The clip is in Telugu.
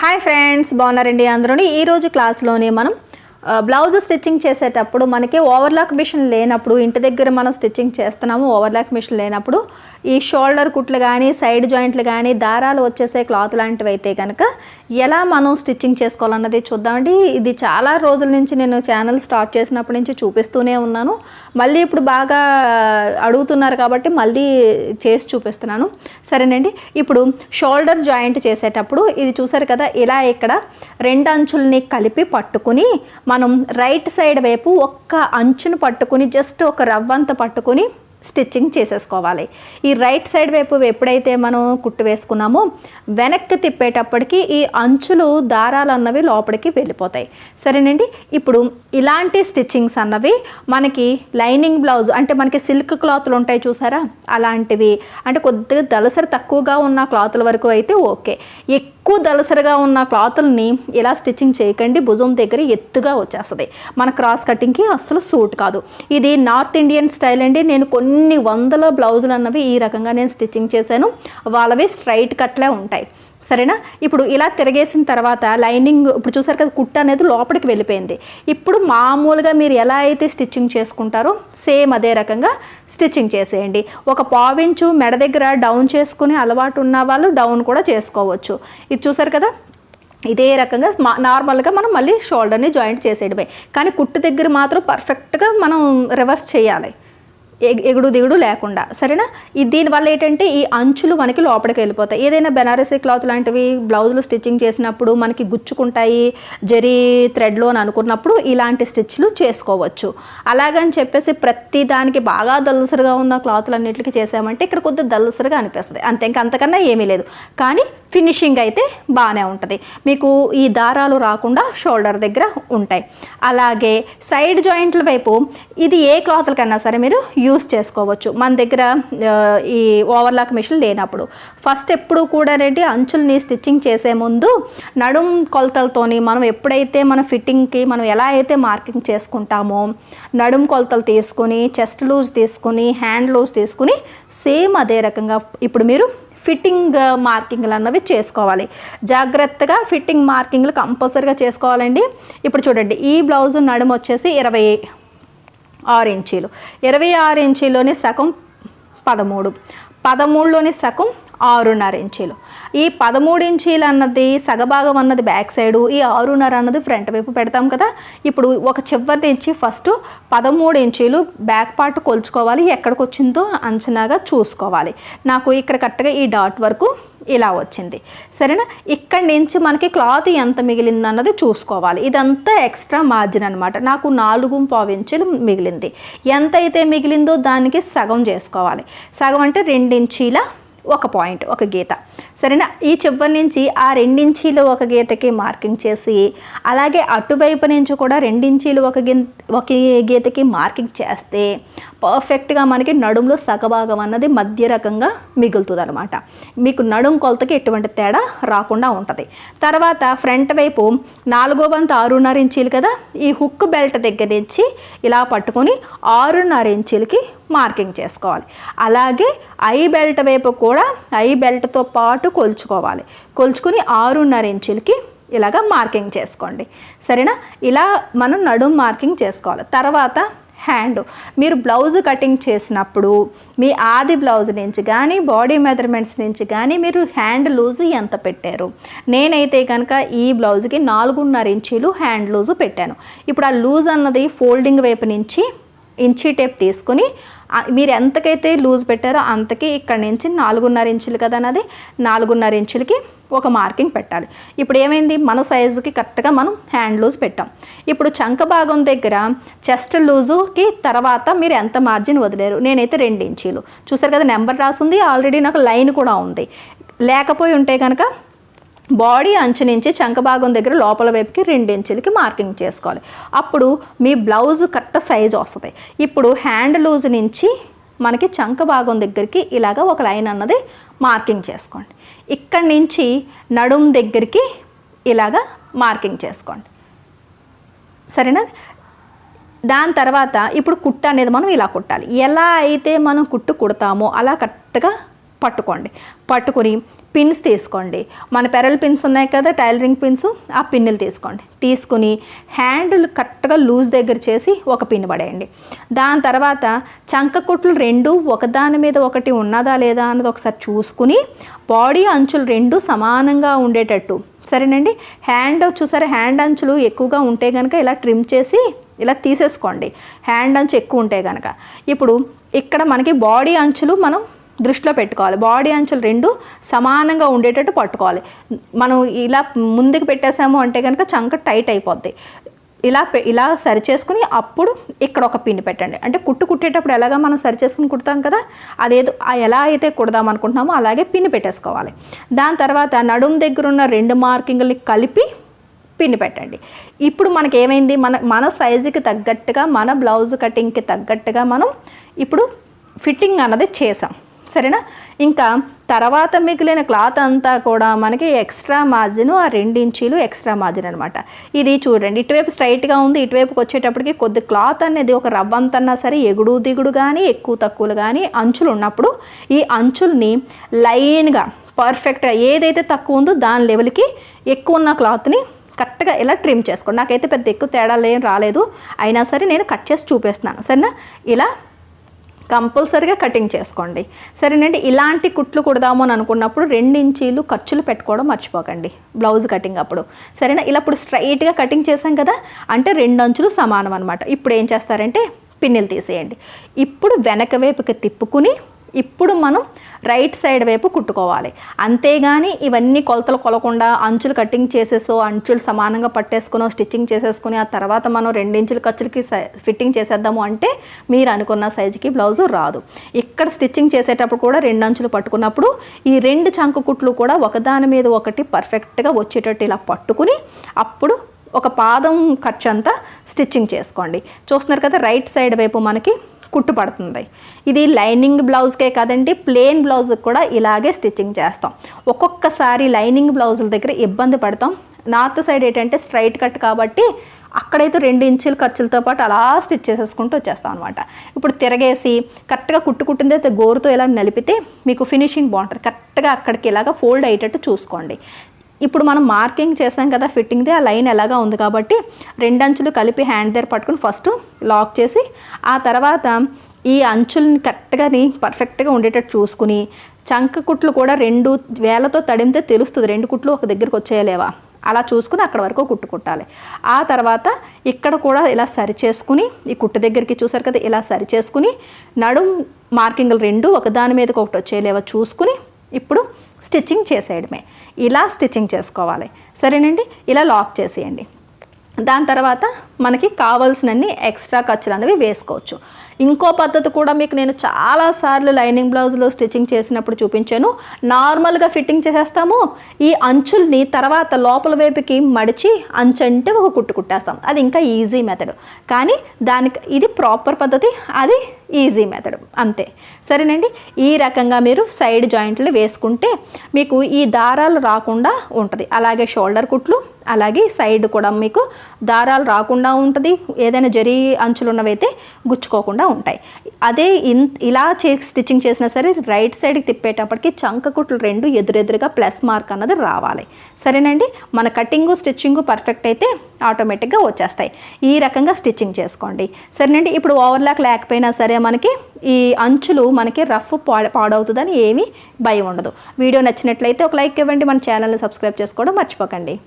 హాయ్ ఫ్రెండ్స్ బాగున్నారండి అందరూ ఈరోజు క్లాస్లోనే మనం బ్లౌజ్ స్టిచ్చింగ్ చేసేటప్పుడు మనకి ఓవర్లాక్ మిషన్ లేనప్పుడు ఇంటి దగ్గర మనం స్టిచ్చింగ్ చేస్తున్నాము ఓవర్లాక్ మిషన్ లేనప్పుడు ఈ షోల్డర్ కుట్లు కానీ సైడ్ జాయింట్లు కానీ దారాలు వచ్చేసే క్లాత్ లాంటివి అయితే కనుక ఎలా మనం స్టిచ్చింగ్ చేసుకోవాలన్నది చూద్దామండి. ఇది చాలా రోజుల నుంచి నేను ఛానల్ స్టార్ట్ చేసినప్పటి నుంచి చూపిస్తూనే ఉన్నాను. మళ్ళీ ఇప్పుడు బాగా అడుగుతున్నారు కాబట్టి మళ్ళీ చేసి చూపిస్తున్నాను. సరేనండి. ఇప్పుడు షోల్డర్ జాయింట్ చేసేటప్పుడు ఇది చూసారు కదా ఇలా ఇక్కడ రెండు అంచుల్ని కలిపి పట్టుకుని మనం రైట్ సైడ్ వైపు ఒక్క అంచును పట్టుకుని జస్ట్ ఒక రవ్వంత పట్టుకుని స్టిచ్చింగ్ చేసేసుకోవాలి. ఈ రైట్ సైడ్ వైపు ఎప్పుడైతే మనం కుట్టు వేసుకున్నామో వెనక్కి తిప్పేటప్పటికి ఈ అంచులు దారాలు అన్నవి లోపలికి వెళ్ళిపోతాయి. సరేనండి? ఇప్పుడు ఇలాంటి స్టిచ్చింగ్స్ అన్నవి మనకి లైనింగ్ బ్లౌజ్ అంటే మనకి సిల్క్ క్లాత్లు ఉంటాయి చూసారా? అలాంటివి. అంటే కొద్దిగా దలసరి తక్కువగా ఉన్న క్లాత్ల వరకు అయితే ఓకే. ఎక్కువ దలసరిగా ఉన్న క్లాతుల్ని ఇలా స్టిచ్చింగ్ చేయకండి. భుజం దగ్గర ఎత్తుగా వచ్చేస్తుంది. మన క్రాస్ కటింగ్కి అస్సలు సూట్ కాదు. ఇది నార్త్ ఇండియన్ స్టైల్ అండి. నేను కొన్ని వందల బ్లౌజులు అన్నవి ఈ రకంగా నేను స్టిచ్చింగ్ చేశాను. వాళ్ళవి స్ట్రైట్ కట్లే ఉంటాయి. సరేనా? ఇప్పుడు ఇలా తిరగేసిన తర్వాత లైనింగ్ ఇప్పుడు చూసారు కదా కుట్ట అనేది లోపలికి వెళ్ళిపోయింది. ఇప్పుడు మామూలుగా మీరు ఎలా అయితే స్టిచ్చింగ్ చేసుకుంటారో సేమ్ అదే రకంగా స్టిచ్చింగ్ చేసేయండి. ఒక పావించు మెడ దగ్గర డౌన్ చేసుకునే అలవాటు ఉన్న వాళ్ళు డౌన్ కూడా చేసుకోవచ్చు. ఇది చూసారు కదా? ఇదే రకంగా మా నార్మల్గా మనం మళ్ళీ షోల్డర్ని జాయింట్ చేసేయడమే. కానీ కుట్టు దగ్గర మాత్రం పర్ఫెక్ట్గా మనం రివర్స్ చేయాలి. ఎగుడు దిగుడు లేకుండా. సరేనా? ఈ దీనివల్ల ఏంటంటే ఈ అంచులు మనకి లోపలికి వెళ్ళిపోతాయి. ఏదైనా బెనారసీ క్లాత్ లాంటివి బ్లౌజులు స్టిచ్చింగ్ చేసినప్పుడు మనకి గుచ్చుకుంటాయి జరీ థ్రెడ్లో అని అనుకున్నప్పుడు ఇలాంటి స్టిచ్లు చేసుకోవచ్చు. అలాగని చెప్పేసి ప్రతి దానికి బాగా దల్సరిగా ఉన్న క్లాత్లు అన్నిటికీ చేసామంటే ఇక్కడ కొద్దిగా దల్సరిగా అనిపిస్తుంది. అంతే ఇంకా అంతకన్నా ఏమీ లేదు. కానీ ఫినిషింగ్ అయితే బాగానే ఉంటుంది. మీకు ఈ దారాలు రాకుండా షోల్డర్ దగ్గర ఉంటాయి. అలాగే సైడ్ జాయింట్ల వైపు ఇది ఏ క్లాత్లకైనా సరే మీరు యూస్ చేసుకోవచ్చు. మన దగ్గర ఈ ఓవర్లాక్ మిషన్ లేనప్పుడు. ఫస్ట్ ఎప్పుడు కూడా రెడ్డి అంచుల్ని స్టిచ్చింగ్ చేసే ముందు నడుం కొలతలతోని మనం ఎప్పుడైతే మన ఫిట్టింగ్కి మనం ఎలా అయితే మార్కింగ్ చేసుకుంటామో నడుం కొలతలు తీసుకుని చెస్ట్ లూజ్ తీసుకుని హ్యాండ్ లూజ్ తీసుకుని సేమ్ అదే రకంగా ఇప్పుడు మీరు ఫిట్టింగ్ మార్కింగ్లు అన్నవి చేసుకోవాలి. జాగ్రత్తగా ఫిట్టింగ్ మార్కింగ్లు కంపల్సరీగా చేసుకోవాలండి. ఇప్పుడు చూడండి ఈ బ్లౌజ్ నడుము వచ్చేసి ఇరవై ఆరు ఇంచీలు. ఇరవై ఆరు ఇంచీలోని సగం పదమూడు. పదమూడులోని సగం ఆరున్నర ఇంచీలు. ఈ పదమూడు ఇంచీలు అన్నది సగభాగం అన్నది బ్యాక్ సైడు ఈ ఆరున్నర అన్నది ఫ్రంట్ వైపు పెడతాం కదా. ఇప్పుడు ఒక చివరి నుంచి ఫస్ట్ పదమూడు ఇంచీలు బ్యాక్ పార్ట్ కొలుచుకోవాలి. ఎక్కడికి వచ్చిందో అంచనాగా చూసుకోవాలి. నాకు ఇక్కడ కరెక్ట్గా ఈ డాట్ వరకు ఇలా వచ్చింది. సరేనా? ఇక్కడి నుంచి మనకి క్లాత్ ఎంత మిగిలింది అన్నది చూసుకోవాలి. ఇదంతా ఎక్స్ట్రా మార్జిన్ అనమాట నాకు నాలుగు పావు ఇంచులు మిగిలింది. ఎంత అయితే మిగిలిందో దానికి సగం చేసుకోవాలి. సగం అంటే రెండించీల ఒక పాయింట్ ఒక గీత. సరేనా? ఈ చివరి నుంచి ఆ రెండించీలు ఒక గీతకి మార్కింగ్ చేసి అలాగే అటువైపు నుంచి కూడా రెండించీలు ఒక గి ఒక గీతకి మార్కింగ్ చేస్తే పర్ఫెక్ట్గా మనకి నడుములో సగభాగం అన్నది మధ్య రకంగా మిగులుతుంది అనమాట మీకు నడుం కొలతకి ఎటువంటి తేడా రాకుండా ఉంటుంది. తర్వాత ఫ్రంట్ వైపు నాలుగో వంతు ఆరున్నర ఇంచీలు కదా? ఈ హుక్ బెల్ట్ దగ్గర నుంచి ఇలా పట్టుకొని ఆరున్నర ఇంచీలకి మార్కింగ్ చేసుకోవాలి. అలాగే ఐ బెల్ట్ వైపు కూడా ఐ బెల్ట్తో పాటు కొలుచుకోవాలి. కొలుచుకుని ఆరున్నర ఇంచులకి ఇలాగ మార్కింగ్ చేసుకోండి. సరేనా? ఇలా మనం నడుం మార్కింగ్ చేసుకోవాలి. తర్వాత హ్యాండ్. మీరు బ్లౌజ్ కటింగ్ చేసినప్పుడు మీ ఆది బ్లౌజ్ నుంచి కానీ బాడీ మెజర్మెంట్స్ నుంచి కానీ మీరు హ్యాండ్ లూజ్ ఎంత పెట్టారు? నేనైతే కనుక ఈ బ్లౌజ్కి నాలుగున్నర ఇంచీలు హ్యాండ్ లూజ్ పెట్టాను. ఇప్పుడు ఆ లూజ్ అన్నది ఫోల్డింగ్ వైపు నుంచి ఇంచీ టేప్ తీసుకుని మీరు ఎంతకైతే లూజ్ పెట్టారో అంతకి ఇక్కడ నుంచి నాలుగున్నర ఇంచులు కదా అన్నది? నాలుగున్నర ఇంచులకి ఒక మార్కింగ్ పెట్టాలి. ఇప్పుడు ఏమైంది? మన సైజుకి కరెక్ట్గా మనం హ్యాండ్ లూజ్ పెట్టాం. ఇప్పుడు చంక భాగం దగ్గర చెస్ట్ లూజుకి తర్వాత మీరు ఎంత మార్జిన్ వదిలేరు? నేనైతే రెండు ఇంచీలు. చూసారు కదా నెంబర్ రాసింది. ఆల్రెడీ నాకు లైన్ కూడా ఉంది. లేకపోయి ఉంటే కనుక బాడీ అంచు నుంచి చంకభాగం దగ్గర లోపల వైపుకి రెండించులకి మార్కింగ్ చేసుకోవాలి. అప్పుడు మీ బ్లౌజ్ కరెక్ట్ సైజ్ వస్తుంది. ఇప్పుడు హ్యాండ్ లూజ్ నుంచి మనకి చంక భాగం దగ్గరికి ఇలాగ ఒక లైన్ అన్నది మార్కింగ్ చేసుకోండి. ఇక్కడి నుంచి నడుం దగ్గరికి ఇలాగ మార్కింగ్ చేసుకోండి. సరేనా? దాని తర్వాత ఇప్పుడు కుట్ట అనేది మనం ఇలా కుట్టాలి. ఎలా అయితే మనం కుట్టు కుడతామో అలా కరెక్ట్గా పట్టుకోండి. పట్టుకుని పిన్స్ తీసుకోండి. మన పెరల్ పిన్స్ ఉన్నాయి కదా టైలరింగ్ పిన్స్ ఆ పిన్నులు తీసుకోండి. తీసుకుని హ్యాండిల్ కరెక్ట్గా లూజ్ దగ్గర చేసి ఒక పిన్ పడేయండి. దాని తర్వాత చంక కుట్లు రెండు ఒకదాని మీద ఒకటి ఉన్నదా లేదా అన్నది ఒకసారి చూసుకుని బాడీ అంచులు రెండు సమానంగా ఉండేటట్టు. సరేనండి? హ్యాండ్ చూసారా? హ్యాండ్ అంచులు ఎక్కువగా ఉంటే కనుక ఇలా ట్రిమ్ చేసి ఇలా తీసేసుకోండి. హ్యాండ్ అంచు ఎక్కువ ఉంటే కనుక ఇప్పుడు ఇక్కడ మనకి బాడీ అంచులు మనం దృష్టిలో పెట్టుకోవాలి. బాడీ అంచులు రెండు సమానంగా ఉండేటట్టు పట్టుకోవాలి. మనం ఇలా ముందుకు పెట్టేసాము అంటే కనుక చంక టైట్ అయిపోద్ది. ఇలా పె- ఇలా సరి చేసుకుని అప్పుడు ఇక్కడ ఒక పిన్ పెట్టండి. అంటే కుట్టు కుట్టేటప్పుడు ఎలాగా మనం సరి చేసుకుని కుడతాం కదా అదేదో ఎలా అయితే కుడదాం అనుకుంటున్నామో అలాగే పిన్ పెట్టేసుకోవాలి. దాని తర్వాత నడుం దగ్గర ఉన్న రెండు మార్కింగ్ని కలిపి పిన్ పెట్టండి. ఇప్పుడు మనకి ఏమైంది? మన మన సైజుకి తగ్గట్టుగా మన బ్లౌజ్ కటింగ్కి తగ్గట్టుగా మనం ఇప్పుడు ఫిట్టింగ్ అన్నది చేసాం. సరేనా? ఇంకా తర్వాత మిగిలిన క్లాత్ అంతా కూడా మనకి ఎక్స్ట్రా మార్జిన్ ఆ రెండు ఇంచీలు ఎక్స్ట్రా మార్జిన్ అనమాట ఇది చూడండి ఇటువైపు స్ట్రైట్గా ఉంది ఇటువైపుకి వచ్చేటప్పటికి కొద్ది క్లాత్ అనేది ఒక రవ్వంతన్నా సరే ఎగుడు దిగుడు కానీ ఎక్కువ తక్కువలు కానీ అంచులు ఉన్నప్పుడు ఈ అంచుల్ని లైన్గా పర్ఫెక్ట్గా ఏదైతే తక్కువ ఉందో దాని లెవెల్కి ఎక్కువ ఉన్న క్లాత్ని కరెక్ట్గా ఇలా ట్రిమ్ చేసుకోండి. నాకైతే పెద్ద ఎక్కువ తేడాలు ఏం రాలేదు. అయినా సరే నేను కట్ చేసి చూపిస్తున్నాను. సరేనా? ఇలా కంపల్సరిగా కటింగ్ చేసుకోండి. సరేనండి ఇలాంటి కుట్లు కుడదాము అని అనుకున్నప్పుడు రెండు ఇంచీలు ఖర్చులు పెట్టుకోవడం మర్చిపోకండి. బ్లౌజ్ కటింగ్ అప్పుడు. సరేనా ఇలా ఇప్పుడు స్ట్రైట్గా కటింగ్ చేసాం కదా అంటే రెండు అంచులు సమానం అనమాట ఇప్పుడు ఏం చేస్తారంటే పిన్నెలు తీసేయండి. ఇప్పుడు వెనక వైపుకి తిప్పుకుని ఇప్పుడు మనం రైట్ సైడ్ వైపు కుట్టుకోవాలి. అంతేగాని ఇవన్నీ కొలతలు కొలకుండా అంచులు కటింగ్ చేసేసో అంచులు సమానంగా పట్టేసుకునో స్టిచ్చింగ్ చేసేసుకుని ఆ తర్వాత మనం రెండించుల ఖర్చులకి సై- ఫిట్టింగ్ చేసేద్దాము అంటే మీరు అనుకున్న సైజుకి బ్లౌజు రాదు. ఇక్కడ స్టిచ్చింగ్ చేసేటప్పుడు కూడా రెండు అంచులు పట్టుకున్నప్పుడు ఈ రెండు చంకు కుట్లు కూడా ఒకదాని మీద ఒకటి పర్ఫెక్ట్గా వచ్చేటట్టు ఇలా పట్టుకుని అప్పుడు ఒక పాదం ఖర్చు అంతా స్టిచ్చింగ్ చేసుకోండి. చూస్తున్నారు కదా రైట్ సైడ్ వైపు మనకి కుట్టు పడుతుంది ఇది లైనింగ్ బ్లౌజ్కే కాదండి ప్లెయిన్ బ్లౌజ్కి కూడా ఇలాగే స్టిచ్చింగ్ చేస్తాం. ఒక్కొక్కసారి లైనింగ్ బ్లౌజుల దగ్గర ఇబ్బంది పడతాం. నార్త్ సైడ్ ఏంటంటే స్ట్రైట్ కట్ కాబట్టి అక్కడైతే రెండు ఇంచుల ఖర్చులతో పాటు అలా స్టిచ్ చేసేసుకుంటూ వచ్చేస్తాం అనమాట ఇప్పుడు తిరగేసి కరెక్ట్గా కుట్టుకుంటుంది అయితే గోరుతో ఇలా నలిపితే మీకు ఫినిషింగ్ బాగుంటుంది. కరెక్ట్గా అక్కడికి ఇలాగ ఫోల్డ్ అయ్యేటట్టు చూసుకోండి. ఇప్పుడు మనం మార్కింగ్ చేసాం కదా ఫిట్టింగ్ది ఆ లైన్ ఎలాగా ఉంది కాబట్టి రెండు అంచులు కలిపి హ్యాండ్ దగ్గర పట్టుకుని ఫస్ట్ లాక్ చేసి ఆ తర్వాత ఈ అంచుల్ని కరెక్ట్గాని పర్ఫెక్ట్గా ఉండేటట్టు చూసుకుని చంక కుట్లు కూడా రెండు వేలతో తడిమితే తెలుస్తుంది రెండు కుట్లు ఒక దగ్గరికి వచ్చేయలేవా అలా చూసుకుని అక్కడ వరకు కుట్టు కుట్టాలి. ఆ తర్వాత ఇక్కడ కూడా ఇలా సరి చేసుకుని ఈ కుట్టు దగ్గరికి చూసారు కదా ఇలా సరి చేసుకుని నడుం మార్కింగ్లు రెండు ఒకదాని మీదకి ఒకటి వచ్చేలేవా చూసుకుని ఇప్పుడు స్టిచ్చింగ్ చేసేయడమే. ఇలా స్టిచ్చింగ్ చేసుకోవాలి. సరేనండి? ఇలా లాక్ చేసేయండి. దాని తర్వాత మనకి కావాల్సినన్ని ఎక్స్ట్రా ఖర్చులు అనేవి వేసుకోవచ్చు. ఇంకో పద్ధతి కూడా మీకు నేను చాలాసార్లు లైనింగ్ బ్లౌజ్లో స్టిచ్చింగ్ చేసినప్పుడు చూపించాను. నార్మల్గా ఫిట్టింగ్ చేసేస్తాము. ఈ అంచుల్ని తర్వాత లోపల వైపుకి మడిచి అంచు అంటే ఒక కుట్టు కుట్టేస్తాం. అది ఇంకా ఈజీ మెథడ్. కానీ దానికి ఇది ప్రాపర్ పద్ధతి అది ఈజీ మెథడ్. అంతే. సరేనండి? ఈ రకంగా మీరు సైడ్ జాయింట్లు వేసుకుంటే మీకు ఈ దారాలు రాకుండా ఉంటుంది. అలాగే షోల్డర్ కుట్లు అలాగే సైడ్ కూడా మీకు దారాలు రాకుండా ఉంటుంది. ఏదైనా జరీ అంచులు ఉన్నవైతే గుచ్చుకోకుండా ఉంటాయి. అదే ఇన్ ఇలా చే స్టిచ్చింగ్ చేసినా సరే రైట్ సైడ్కి తిప్పేటప్పటికి చంక కుట్లు రెండు ఎదురెదురుగా ప్లస్ మార్క్ అన్నది రావాలి. సరేనండి? మన కటింగు స్టిచ్చింగు పర్ఫెక్ట్ అయితే ఆటోమేటిక్గా వచ్చేస్తాయి. ఈ రకంగా స్టిచ్చింగ్ చేసుకోండి. సరేనండి? ఇప్పుడు ఓవర్లాక్ లేకపోయినా సరే మనకి ఈ అంచులు మనకి రఫ్ పాడవుతుందని ఏమీ భయం ఉండదు. వీడియో నచ్చినట్లయితే ఒక లైక్ ఇవ్వండి. మన ఛానల్ని సబ్స్క్రైబ్ చేసుకోవడం మర్చిపోకండి.